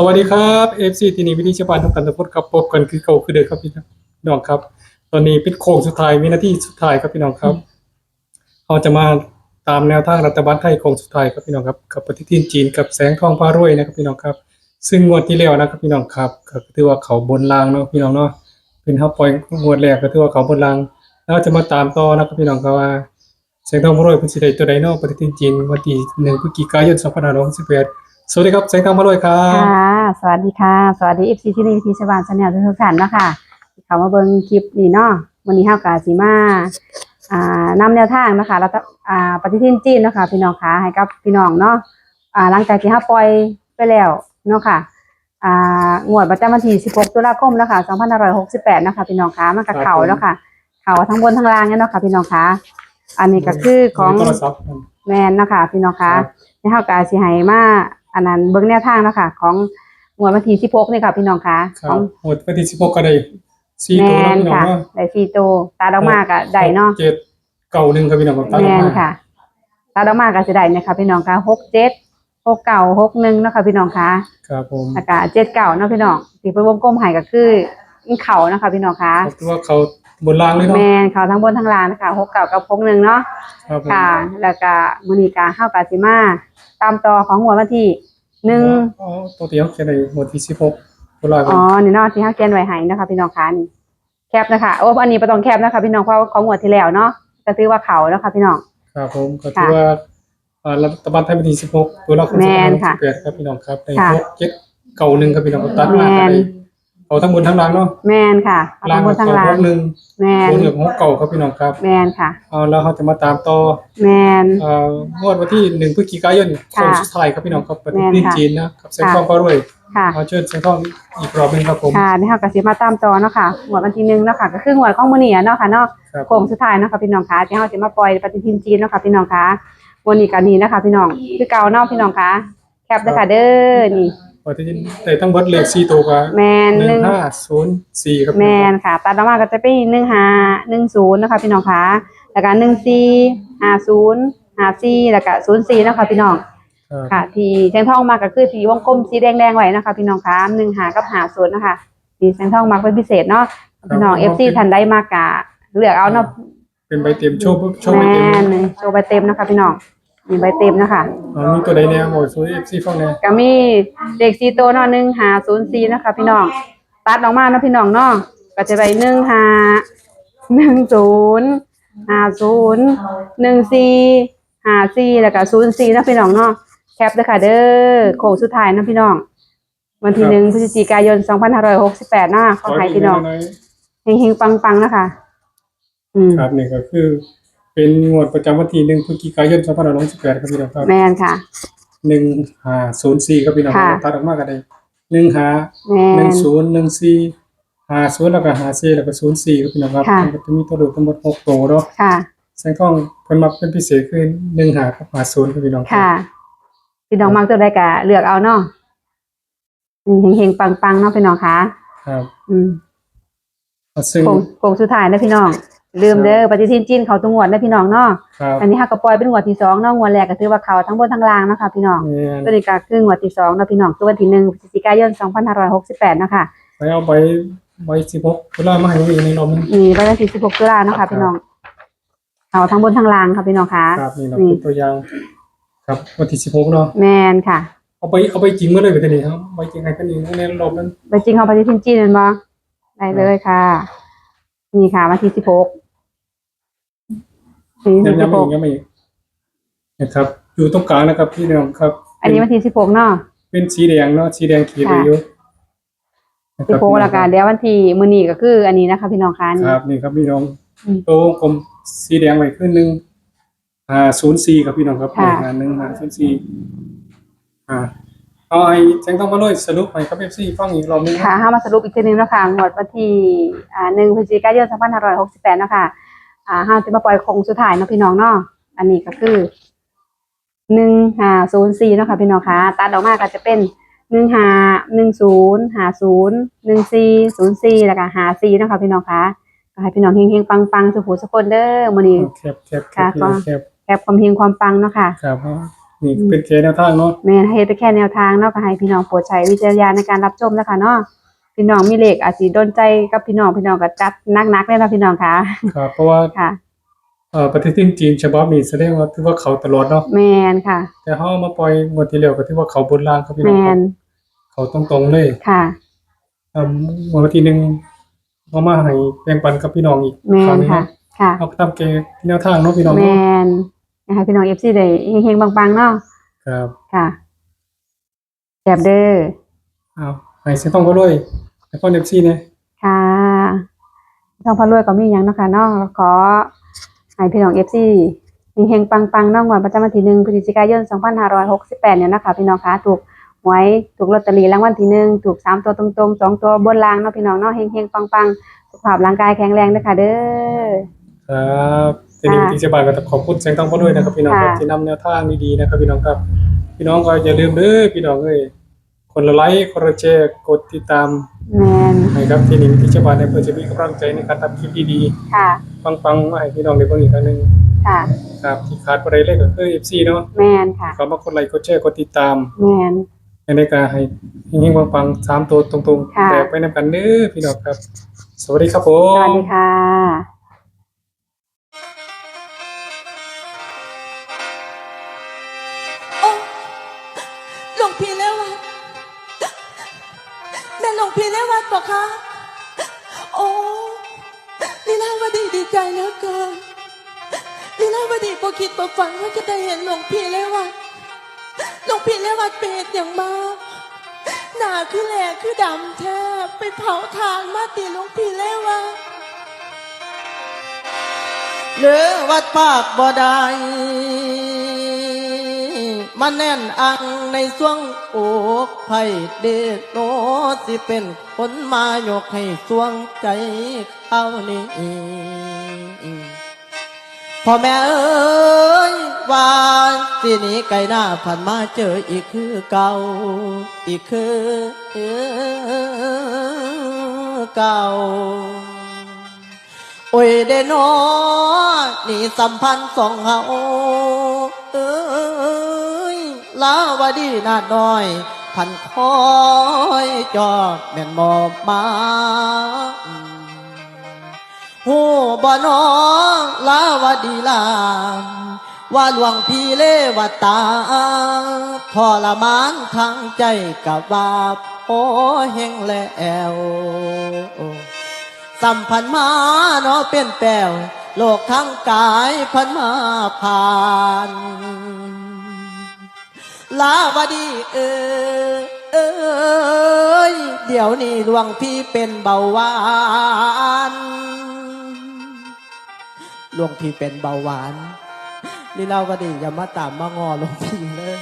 สวัสดีครับเอฟซีทีนี่วิธีชาวบ้านทุกท่านทุกคนครับพบกันคือเก่าคือเดิมครับพี่น้องครับ ตอนนี้เป็นโค้งสุดท้ายวินาทีสุดท้ายครับพี่น้องครับเราจะมาตามแนวทางรัฐบาลไทยโค้งสุดท้ายครับพี่น้องครับกับปฏิทินจีนกับแสงทองพารวยนะครับพี่น้องครับ ซึ่งงวดที่แล้วนะครับพี่น้องครับก็ถือว่าเขาบนรางเนาะพี่น้องเนาะเป็นเฮาปล่อยงวดแรกก็ถือว่าเขาบนรางแล้วจะมาตามต่อนะครับพี่น้องครับว่าแสงทองพารวยเป็นสิไดตัวใดเนาะปฏิทินจีนวันที่1พฤศจิกายน2568ส วัสดีครับแสงทองพารวยครับ ค่ะ สวัสดีค่ะ สวัสดีเอฟซีที่นี่วิธีชาวบ้านชาแนลทุกท่านเนาะค่ะที่เขามาเบิ่งคลิปนี่เนาะวันนี้เฮากาสิมาอ่านำแนวทางนะคะแล้วอ่าปฏิทินจีนเนาะค่ะพี่น้องคะให้กับพี่น้องเนาะอ่าหลังจากที่เฮาปล่อยไปแล้วเนาะค่ะอ่างวดประจำวันที่ 16 ตุลาคมเนาะค่ะ2568เนาะค่ะพี่น้องคะมันก็เข้าแล้วค่ะ เข้าทั้งบนทั้งล่างเนี่ยเนาะค่ะพี่น้องคะอันนี้ก็คือของโทรศัพท์แมนเนาะคะพี่น้องครัคะบในเฮากาสิให้มา อันนั้นเบิ่งแนวทางเนาะค่ะของงวดวันที่16นี่ค่ะพี่น้องคะคขรัอบงหมดวันที่16ก็ได้สี่แมตัวแล้วนพี่น้องค่ะเนาะได้4ตัวตาดอกมากก็ได้เนาะ เจ็ดเก่าหนึ่งครับพี่น้องครับตามแมนมาค่ะตาดอกมากก็สิได้นะคะพี่น้องคะ67 69 61เนาะค่ะพี่น้องคะครับผมแล้วก็79เนาะพี่น้องที่เพิ่นวงกลมให้ก็คืออินเขานะคะพี่น้องคะครับถือว่าเขาบนรางเลยแมเนาะนเขาทั้งบนทั้งล่างนะคะ69กับ61เนาะ ครับผมค่ะแล้วก็มื้อนี้ก็เฮาก็สิมาตามต่อของงวดวันที่ หนึ่งอ๋อตัวเดียวแค่ไหนหมดที่16ตัวรางอ๋อนี่เนาะที่เฮาเขียนไว้ให้นะคะพี่น้องคะนี่แคปนะคะโอ้อันนี้บ่ต้องแคปนะคะพี่น้องเพราะว่าของงวดที่แล้วเนาะก็ถือว่าเขานะคะพี่น้อง ครับผมก็ถือว่าอ่ารัฐบาลไทยวันที่16ตัวละคนแม่นค่ะ18ครับพี่น้องครับในค่ะหกเจ็ดเก่าหนึ่งครับพี่น้องครับตัดมาแม่ก็นได้ เอาทั้งบนทั้งล่างเนาะแมนค่ะเอาล่างทั้งบกับนทั้งเก่าล่าหงกหนึ่งแมนบนกับหกเก่าครับพี่น้องครับแมนค่ะ เอาแล้วเขาจะมาตามต่อแมน เอ่องวดวันที่หนึ่งพฤศจิกายนค่ะโค้งสุดท้ายครับพี่น้องครับปฏิทินแม่นค่ะ จีนนะครับแสงค่ะทองพารวยค่ะ เอาเชิญแสงทองอีกรอบหนึงครับผม ค่ะนี่เฮาก็สิมาตามต่อเนาะค่ะงวดวันที่หนึ่งเนาะค่ะ ก็คืองวดของมื้อนี้อะเนาะค่ะเนาะครับ โค้งสุดท้ายเนาะค่ะพี่น้องคะที่เฮาสิมาปล่อยปฏิทินจีนเนาะค่ะพี่น้องคะวันนี้ก็นี่นะคะพี่น้องคือเก่าเนาะพี่น้องคะแคปเด้อค่ะเด้อนี่ ปฏิทินแต่ทั้งเบิดเลขสี่ตัวกับแมนหหนึ่นึ่งงห้าศูนย์สี่ครับแมนค่ะตัดออกมาก็จะเป็นหนึ่งห้าหนึ่งศูนย์นะคะพี่น้องคะแล้วก็หนึ่งสี่ห้าศูนย์ห้าสี่แล้วก็ศูนย์สี่นะคะพี่น้อง ครับค่ะที่แสงทองมาก็คือสีวงกลมสีแดงๆไว้นะคะ พี่น้องคะหนึ่งหากับหาศูนย์นะคะสีแสงทองมาเป็นพิเศษเนาะพี่น้องเอฟซีทันได้มากกะเลือกเอาเนาะเป็นใบเต็มโชว์โชว์แมใบเต็มนโชว์ใบเต็มนะคะ พี่น้อง มีใบเต็มนะคะอ๋อมีตัวใดเนี่ยโอ้ยซูเอฟซีฟังเนี่ยก็มีเด็กสีโตวเนาะหนึ่งหาศูนย์สี่นะคะ พี่น้องตัดออกมาเนาะพี่น้องเนาะก็จะไปหนึ่งหาหนึ่งศูนย์หาศูนย์หนึ่งสี่หาสี่แล้วก็ศูนย์สี่นาะพี่น้องเนาะแคปเด้อค่ะเด้อโค้งสุดท้ายเนาะพี่น้อง วันที่หนึ่งพฤศจิกายนสองพันห้าร้อยหกสิบแปดนะขอให้พี่น้องเฮงๆปังๆนะคะ อืม ครับนี่ก็คือ เป็นงวดประจำวันที่หนึ่งพฤศจิกายนสองพันห้าร้อยสิบแปดครับพี่น้องครับแมนค่ะ หนึ่งห้าศูนย์สี่ครับพี่น้องค่ะ ตัดออกมาก็ได้หนึ่งห้าแมหนึ่น งศูนย์หนึ่งสี่ห้าศูนย์แล้วก็ห้าสี่แล้วก็ศูนย์สี่ครับพี่น้องครับค่ะ มันก็จะมีตัวเดูทั้งหมดหกตัวเนาะค่ะ แสงทองเพิ่นมาเป็นพิเศษคือหนึ่งหากับหาศูนย์ครับพี่น้องรับ ค่ะพี่น้องมักตัวใดกะเลือกเอาเนาะอืมเฮงๆปังๆเนาะพี่น้องคะครับอืมซึ่งโคงโคงสุดท้ายนะพี่น้อง ลืมเด้อปฏิทินจีนเขาตรงงวดนะพี่น้องเนาะครับอันนี้ฮักกระปล่อยเป็นงวดที่สองเนาะงวดแรกก็ถือว่าเขาทั้งบนทั้งล่างเนาะคะพี่น้องเนี่ยตัวนี้ก็คืองวดที่สองเนาะพี่น้องตัววันที่หนึ่งพฤศจิกายนสองพันห้าร้อยหกสิบแปดเนาะค่ะไปเอาใบใบสิบหกเวลามาให้มีในรอบนึงมีวันที่สิบหกตุลาเนาะค่ะพี่น้องเขาทั้งบนทั้งล่างค่ะพี่น้องคะครับนี่เรานี่เป็นตัวอย่างครับวันที่สิบหกเนาะแมนค่ะเอาไปเอาไปจริงเมื่อเลยไปทีนี้ครับใบจริงให้กันอีกในรอบนั้นไปจริงเขาปฏิทินจีนเป็นบ่ได้เลยค่ะ นี่ค่ะวันที่สิบหกวันที่ยังสิยังบไม่หกยังไม่นะครับ อยู่ตรงกลางนะครับพี่น้องครับ อันนี้วันที่สิบหกเนาะเป็นสีแดงเนาะสีแดงขีดไว้ค่ะอยู่นะสิบหกแล้วกันเดี๋ยววันที่มื้อนี้ก็คือ อันนี้นะคะ พี่น้องคะนี่ครับนี่ครับพี่น้องอืมตัววงกลมสีแดงไว้ขึ้นหนึ่งอ่าศูนย์สี่ครับพี่น้องครับค่ะหาหนึ่งหาศูนย์สี่อ่า เอาไอ้แจ้งต้องมาเลยสรุปให้ครับเอฟซีฟังอีกรอบนึงค่ะห้ามาสรุปอีกทีหนึงนะคะงวดวันที่อ่าหนึ่งพฤศจิกายนสองพันห้าร้อยหกสิบแปดนะคะอ่าห้าจะมาปล่อยโคงสุดท้ายเนาะพี่น้องเนาะอันนี้ก็คือหนึ่งห้าศูนย์สี่เนาะค่ะพี่น้องคะตัดออกมาก็จะเป็นหนึ่งห้าหนึ่งศูนย์ห้าศูนย์หนึ่งสี่ศูนย์สี่แล้วก็ห้าสี่เนาะค่ะพี่น้องคะก็ให้พี่น้องเฮงๆปังๆสุขุสุขคนเด้อมื้อนี้แคบแคบแคค่ะบพี่น้องแคบแคบความเฮงความปังเนาะค่ะครับ นี่เป็นแค่แนวทางเนาะแม่นให้แต่แค่แนวทางเนาะก็ให้พี่น้องโปรดใช้วิจารณญาณในการรับชมนะคะเนาะพี่น้องมีเลขอาจสิโดนใจกับพี่น้องพี่น้องก็จัดหนักๆเลยนะพี่น้องค่ะครับ เพราะว่าค่ะเอ่อปฏิทินจีนฉบับนี้แสดงว่าถือว่าเขาตลอดเนาะแม่นค่ะ แต่เฮาเอามาปล่อยงวดที่แล้วก็ถือว่าเขาบนล่างครับพี่น้องแม่ครันบเขาตรงๆเลยค่ะอ่างวดวันที่หนึ่งเอามาให้แบ่งปันกับพี่น้องอีกแม่ครั้งนหนึงค่ะเนาะค่ะเอาไปทำเกมแนวทางเนาะพี่น้องแมเนาะ นนะคะพี่น้อง FC ได้เฮงๆปังๆเนาะครับค่ะแบบเด้อเอาให้เสียต้องก็ด้วยแล้วก็เอฟซีเนี่ยค่ะทองพารวยก็มีหยังเนาะค่ะเนาะขอให้พี่น้อง FC เฮงๆปังๆเนาะงวดประจำวันที่หนึ่งพฤศจิกายน2568เนี่ยนะคะพี่น้องคะถูกหวยถูกลอตเตอรี่รางวัลที่หนึ่งถูกสามตัวตรงๆสองตัวบนรางเนาะพี่น้องเนาะเฮงๆปังๆสุขภาพร่างกายแข็งแรงนะคะเด้อครับ ทีนี้ค่ะที่จะบานก็ต้องขอบคุณเสียงต้องก็ด้วยนะครับ พี่น้องครับค่ะที่นำแนวทางดีๆนะครับพี่น้องครับ พี่น้องก็อย่าลืมเด้อพี่น้องเอ้ยคนละไลค์คนละแชร์กดติดตามแมนให้ครับที่นี่ที่จะบานในเพื่อจะมีกำลังใจในการทำคลิปดีค่ะๆปังๆมาให้พี่น้องได้เบิ่งอีกครั้งหนึงค่ะครับที่ขาดบ่ได้เลยก็คือ FC เนาะแมนค่ะก็มากดไลค์กดแชร์กดติดตาม แมนในการให้เฮงๆปังๆสามตัวตรงค่ะๆแตกไปนำกันเด้อพี่น้องครับ สวัสดีครับผสวัสมดีค่ะ ลีลาวดีพอคิดพอฝันว่าจะได้เห็นหลวงพี่แล้ววัดหลวงพี่แล้ววัดเป็นเหตุอย่างมากหนาคือแหลกคือดำแทบไปเผาทานมาตีหลวงพี่แล้ววัดหรือวัดปากบ่ได้มันแน่นอังในช่วงอกไผ่เดชโนสิเป็นคนมายกให้สวงใจเขานี่ พ่อแม่เอ้ยว่าสิหนี้ไกลหน้าผ่านมาเจออีกคือเก่า อีกคือเก่า โอ้ยเดนอนี่สัมพันธ์สองเฮาเอ้ยลาวดีนาดน้อยพันคอยจอดแม่นมอบมา หูบ่นอลาวดีลามว่าหลวงพี่เลวตาทรมานทางใจกับว่าโอเฮงแล้วสัมพันมาเนาะเป็นแปลวโลกทั้งกายพันมาผ่านลาวดีเออเอยเดี๋ยวนี้หลวงพี่เป็นเบาหวาน หลวงพี่เป็นเบาหวาน นี่เราก็ดีอย่ามาตามมางอหลวงพี่เลย